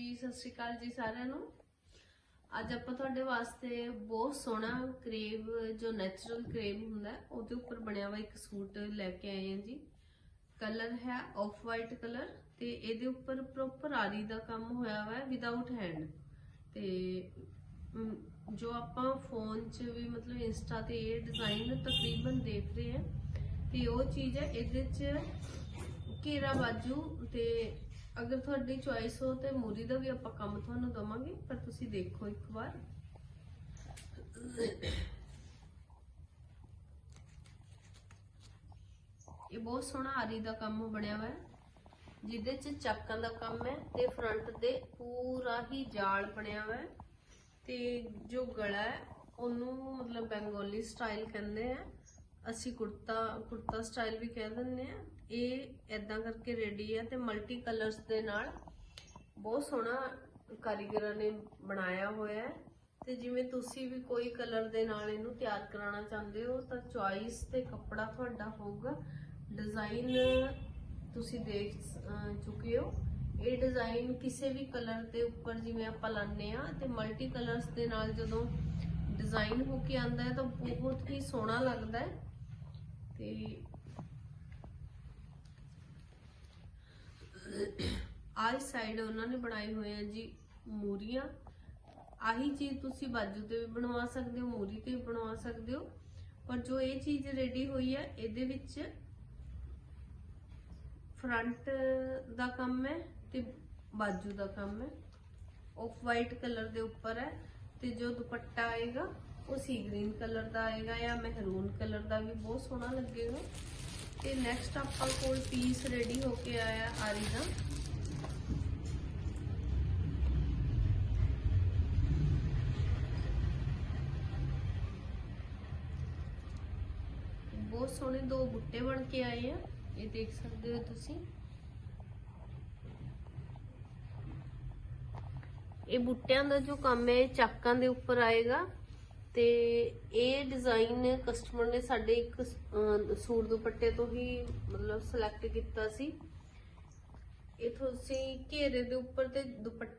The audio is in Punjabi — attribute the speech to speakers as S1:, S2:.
S1: ਜੀ ਸਤਿ ਸ਼੍ਰੀ ਅਕਾਲ ਜੀ ਸਾਰਿਆਂ ਨੂੰ। ਅੱਜ ਆਪਾਂ ਤੁਹਾਡੇ ਵਾਸਤੇ ਬਹੁਤ ਸੋਹਣਾ ਕਰੇਵ ਜੋ ਨੈਚੁਰਲ ਕਰੇਵ ਹੁੰਦਾ, ਉਹਦੇ ਉੱਪਰ ਬਣਿਆ ਹੋਇਆ ਇੱਕ ਸੂਟ ਲੈ ਕੇ ਆਏ ਹਾਂ ਜੀ। ਕਲਰ ਹੈ ਆਫ ਵਾਈਟ ਕਲਰ ਤੇ ਇਹਦੇ ਉੱਪਰ ਪ੍ਰੋਪਰ ਆਰੀ ਦਾ ਕੰਮ ਹੋਇਆ ਹੋਇਆ ਹੈ ਵਿਦਆਊਟ ਹੈਂਡ ਤੇ ਜੋ ਆਪਾਂ ਫੋਨ 'ਚ ਵੀ ਮਤਲਬ ਇੰਸਟਾ ਤੇ ਇਹ ਡਿਜ਼ਾਈਨ ਤਕਰੀਬਨ ਦੇਖ ਰਹੇ ਹਾਂ, ਤੇ ਉਹ ਚੀਜ਼ ਹੈ ਇਹਦੇ 'ਚ ਘੇਰਾ ਬਾਜੂ ਤੇ ਅਗਰ ਤੁਹਾਡੀ ਚੁਆਇਸ ਹੋ ਤੇ ਮੂਰੀ ਦਾ ਵੀ ਆਪਾਂ ਕੰਮ ਤੁਹਾਨੂੰ ਦਵਾਂਗੇ, ਪਰ ਤੁਸੀਂ ਦੇਖੋ ਇੱਕ ਵਾਰ। ਇਹ ਬਹੁਤ ਸੋਹਣਾ ਆਰੀ ਦਾ ਕੰਮ ਬਣਿਆ ਹੋਇਆ ਹੈ, ਜਿਹਦੇ 'ਚ ਚੱਕਾਂ ਦਾ ਕੰਮ ਹੈ ਤੇ ਫਰੰਟ ਤੇ ਪੂਰਾ ਹੀ ਜਾਲ ਬਣਿਆ ਹੋਇਆ ਹੈ। ਤੇ ਜੋ ਗਲਾ ਹੈ, ਉਹਨੂੰ ਮਤਲਬ ਬੰਗਾਲੀ ਸਟਾਈਲ ਕਹਿੰਦੇ ਆ। ਅਸੀਂ ਕੁੜਤਾ ਕੁੜਤਾ ਸਟਾਈਲ ਵੀ ਕਹਿ ਦਿੰਦੇ ਆ ਇਹ ਐਦਾਂ ਕਰਕੇ ਰੈਡੀ ਹੈ ਤੇ ਮਲਟੀ ਕਲਰਸ ਦੇ ਨਾਲ ਬਹੁਤ ਸੋਹਣਾ ਕਾਰੀਗਰਾਂ ਨੇ ਬਣਾਇਆ ਹੋਇਆ ਹੈ। ਤੇ ਜਿਵੇਂ ਤੁਸੀਂ ਵੀ ਕੋਈ ਕਲਰ ਦੇ ਨਾਲ ਇਹਨੂੰ ਤਿਆਰ ਕਰਾਉਣਾ ਚਾਹੁੰਦੇ ਹੋ, ਤਾਂ ਚੁਆਇਸ ਤੇ ਕੱਪੜਾ ਤੁਹਾਡਾ ਹੋਊਗਾ। ਡਿਜ਼ਾਈਨ ਤੁਸੀਂ ਦੇਖ ਚੁੱਕੇ ਹੋ। ਇਹ ਡਿਜ਼ਾਈਨ ਕਿਸੇ ਵੀ ਕਲਰ ਦੇ ਉੱਪਰ ਜਿਵੇਂ ਆਪਾਂ ਲਾਉਂਦੇ ਆ ਤੇ ਮਲਟੀ ਕਲਰਸ ਦੇ ਨਾਲ ਜਦੋਂ ਡਿਜ਼ਾਈਨ ਹੋ ਕੇ ਆਂਦਾ ਹੈ ਤਾਂ ਬਹੁਤ ਹੀ ਸੋਹਣਾ ਲੱਗਦਾ ਹੈ। ਤੇ ਆਹ ਸਾਈਡ ਉਹਨਾਂ ਨੇ ਬਣਾਏ ਹੋਏ ਆ ਜੀ ਮੂਰੀਆਂ। ਆਹੀ ਚੀਜ਼ ਤੁਸੀਂ ਬਾਜੂ ਤੇ ਵੀ ਬਣਵਾ ਸਕਦੇ ਹੋ, ਮੂਰੀ ਤੇ ਵੀ ਬਣਵਾ ਸਕਦੇ ਹੋ। ਪਰ ਜੋ ਇਹ ਚੀਜ਼ ਰੈਡੀ ਹੋਈ ਹੈ ਇਹਦੇ ਵਿੱਚ ਫਰੰਟ ਦਾ ਕੰਮ ਹੈ ਤੇ ਬਾਜੂ ਦਾ ਕੰਮ ਹੈ। ਆਫ ਵਾਈਟ ਕਲਰ ਦੇ ਉੱਪਰ ਹੈ ਤੇ ਜੋ ਦੁਪੱਟਾ ਆਏਗਾ ਉਹ ਸੀ ਗ੍ਰੀਨ ਕਲਰ ਦਾ ਆਏਗਾ ਜਾਂ ਮਹਿਰੂਨ ਕਲਰ ਦਾ ਵੀ ਬਹੁਤ ਸੋਹਣਾ ਲੱਗੇਗਾ। ਤੇ ਨੈਕਸਟ ਆਪਾਂ ਕੋਲ ਪੀਸ ਰੈਡੀ ਹੋ ਕੇ ਆਇਆ ਆਰੀ ਦਾ ਬਹੁਤ ਸੋਹਣੇ ਦੋ ਬੁੱਟੇ ਬਣ ਕੇ ਆਏ ਆ। ਇਹ ਦੇਖ ਸਕਦੇ ਹੋ ਤੁਸੀਂ। ਇਹ ਬੁੱਟਿਆਂ ਦਾ ਜੋ ਕੰਮ ਹੈ, ਇਹ ਚਾਕਾਂ ਦੇ ਉੱਪਰ ਆਏਗਾ। ਤੇ ਇਹ ਡਿਜ਼ਾਈਨ ਕਸਟਮਰ ਨੇ ਸਾਡੇ ਇੱਕ ਅਹ, ਸੂਟ ਦੁਪੱਟੇ ਤੋਂ ਹੀ ਮਤਲਬ ਸਿਲੈਕਟ ਕੀਤਾ ਸੀ। ਇਹ ਤੁਸੀਂ ਘੇਰੇ ਦੇ ਉੱਪਰ ਤੇ ਦੁਪੱਟੇ